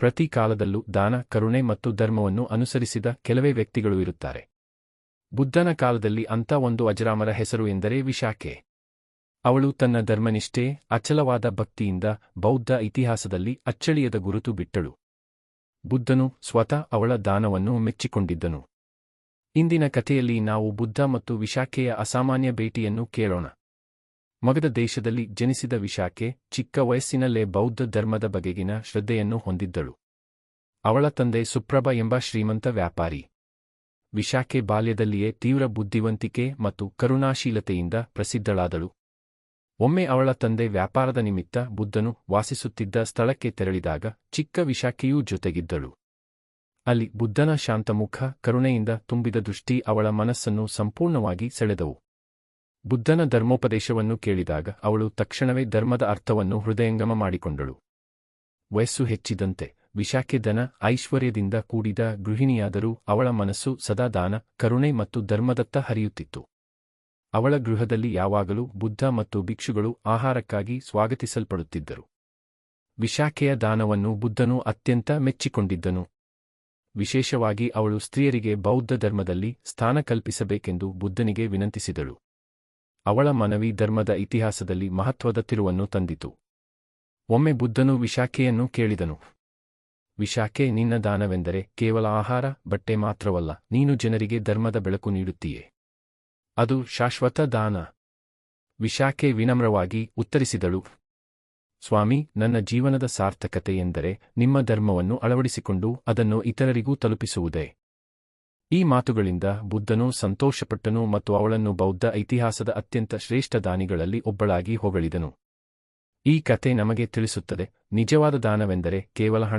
ಪ್ರತಿ ಕಾಲದಲ್ಲೂ ದಾನ, ಕರುಣೆ ಮತ್ತು ಧರ್ಮವನ್ನು ಅನುಸರಿಸಿದ ಕೆಲವೇ ವ್ಯಕ್ತಿಗಳು ಇರುತ್ತಾರೆ. ಬುದ್ಧನ ಕಾಲದಲ್ಲಿ ಅಂಥ ಒಂದು ಅಜರಾಮರ ಹೆಸರು ಎಂದರೆ ವಿಶಾಖೆ. ಅವಳು ತನ್ನ ಧರ್ಮನಿಷ್ಠೆ, ಅಚಲವಾದ ಭಕ್ತಿಯಿಂದ ಬೌದ್ಧ ಇತಿಹಾಸದಲ್ಲಿ ಅಚ್ಚಳಿಯದ ಗುರುತು ಬಿಟ್ಟಳು. ಬುದ್ಧನು ಸ್ವತಃ ಅವಳ ದಾನವನ್ನು ಮೆಚ್ಚಿಕೊಂಡಿದ್ದನು. ಇಂದಿನ ಕಥೆಯಲ್ಲಿ ನಾವು ಬುದ್ಧ ಮತ್ತು ವಿಶಾಖೆಯ ಅಸಾಮಾನ್ಯ ಭೇಟಿಯನ್ನು ಕೇಳೋಣ. ಮಗದ ದೇಶದಲ್ಲಿ ಜನಿಸಿದ ವಿಶಾಖೆ ಚಿಕ್ಕ ವಯಸ್ಸಿನಲ್ಲೇ ಬೌದ್ಧ ಧರ್ಮದ ಬಗೆಗಿನ ಶ್ರದ್ಧೆಯನ್ನು ಹೊಂದಿದ್ದಳು. ಅವಳ ತಂದೆ ಸುಪ್ರಭ ಎಂಬ ಶ್ರೀಮಂತ ವ್ಯಾಪಾರಿ. ವಿಶಾಖೆ ಬಾಲ್ಯದಲ್ಲಿಯೇ ತೀವ್ರ ಬುದ್ಧಿವಂತಿಕೆ ಮತ್ತು ಕರುಣಾಶೀಲತೆಯಿಂದ ಪ್ರಸಿದ್ಧಳಾದಳು. ಒಮ್ಮೆ ಅವಳ ತಂದೆ ವ್ಯಾಪಾರದ ನಿಮಿತ್ತ ಬುದ್ಧನು ವಾಸಿಸುತ್ತಿದ್ದ ಸ್ಥಳಕ್ಕೆ ತೆರಳಿದಾಗ ಚಿಕ್ಕ ವಿಶಾಖೆಯೂ ಜೊತೆಗಿದ್ದಳು. ಅಲ್ಲಿ ಬುದ್ಧನ ಶಾಂತಮುಖ ಕರುಣೆಯಿಂದ ತುಂಬಿದ ದೃಷ್ಟಿ ಅವಳ ಮನಸ್ಸನ್ನು ಸಂಪೂರ್ಣವಾಗಿ ಸೆಳೆದವು. ಬುದ್ಧನ ಧರ್ಮೋಪದೇಶವನ್ನು ಕೇಳಿದಾಗ ಅವಳು ತಕ್ಷಣವೇ ಧರ್ಮದ ಅರ್ಥವನ್ನು ಹೃದಯಂಗಮ ಮಾಡಿಕೊಂಡಳು. ವಯಸ್ಸು ಹೆಚ್ಚಿದಂತೆ ವಿಶಾಖೆ ದನ ಐಶ್ವರ್ಯದಿಂದ ಕೂಡಿದ ಗೃಹಿಣಿಯಾದರೂ ಅವಳ ಮನಸ್ಸು ಸದಾ ದಾನ, ಕರುಣೆ ಮತ್ತು ಧರ್ಮದತ್ತ ಹರಿಯುತ್ತಿತ್ತು. ಅವಳ ಗೃಹದಲ್ಲಿ ಯಾವಾಗಲೂ ಬುದ್ಧ ಮತ್ತು ಭಿಕ್ಷುಗಳು ಆಹಾರಕ್ಕಾಗಿ ಸ್ವಾಗತಿಸಲ್ಪಡುತ್ತಿದ್ದರು. ವಿಶಾಖೆಯ ದಾನವನ್ನು ಬುದ್ಧನು ಅತ್ಯಂತ ಮೆಚ್ಚಿಕೊಂಡಿದ್ದನು. ವಿಶೇಷವಾಗಿ ಅವಳು ಸ್ತ್ರೀಯರಿಗೆ ಬೌದ್ಧ ಧರ್ಮದಲ್ಲಿ ಸ್ಥಾನ ಕಲ್ಪಿಸಬೇಕೆಂದು ಬುದ್ಧನಿಗೆ ವಿನಂತಿಸಿದಳು. ಅವಳ ಮನವಿ ಧರ್ಮದ ಇತಿಹಾಸದಲ್ಲಿ ಮಹತ್ವದ ತಿರುವನ್ನು ತಂದಿತು. ಒಮ್ಮೆ ಬುದ್ಧನು ವಿಶಾಖೆಯನ್ನು ಕೇಳಿದನು. ವಿಶಾಖೆ, ನಿನ್ನ ದಾನವೆಂದರೆ ಕೇವಲ ಆಹಾರ, ಬಟ್ಟೆ ಮಾತ್ರವಲ್ಲ, ನೀನು ಜನರಿಗೆ ಧರ್ಮದ ಬೆಳಕು ನೀಡುತ್ತೀಯೆ. ಅದು ಶಾಶ್ವತ ದಾನ. ವಿಶಾಖೆ ವಿನಮ್ರವಾಗಿ ಉತ್ತರಿಸಿದಳು. ಸ್ವಾಮಿ, ನನ್ನ ಜೀವನದ ಸಾರ್ಥಕತೆ ಎಂದರೆ ನಿಮ್ಮ ಧರ್ಮವನ್ನು ಅಳವಡಿಸಿಕೊಂಡು ಅದನ್ನು ಇತರರಿಗೂ ತಲುಪಿಸುವುದೇ. ಈ ಮಾತುಗಳಿಂದ ಬುದ್ಧನು ಸಂತೋಷಪಟ್ಟನು ಮತ್ತು ಅವಳನ್ನು ಬೌದ್ಧ ಇತಿಹಾಸದ ಅತ್ಯಂತ ಶ್ರೇಷ್ಠ ದಾನಿಗಳಲ್ಲಿ ಒಬ್ಬಳಾಗಿ ಹೊಗಳಿದನು. ಈ ಕತೆ ನಮಗೆ ತಿಳಿಸುತ್ತದೆ, ನಿಜವಾದ ದಾನವೆಂದರೆ ಕೇವಲ ಹಣ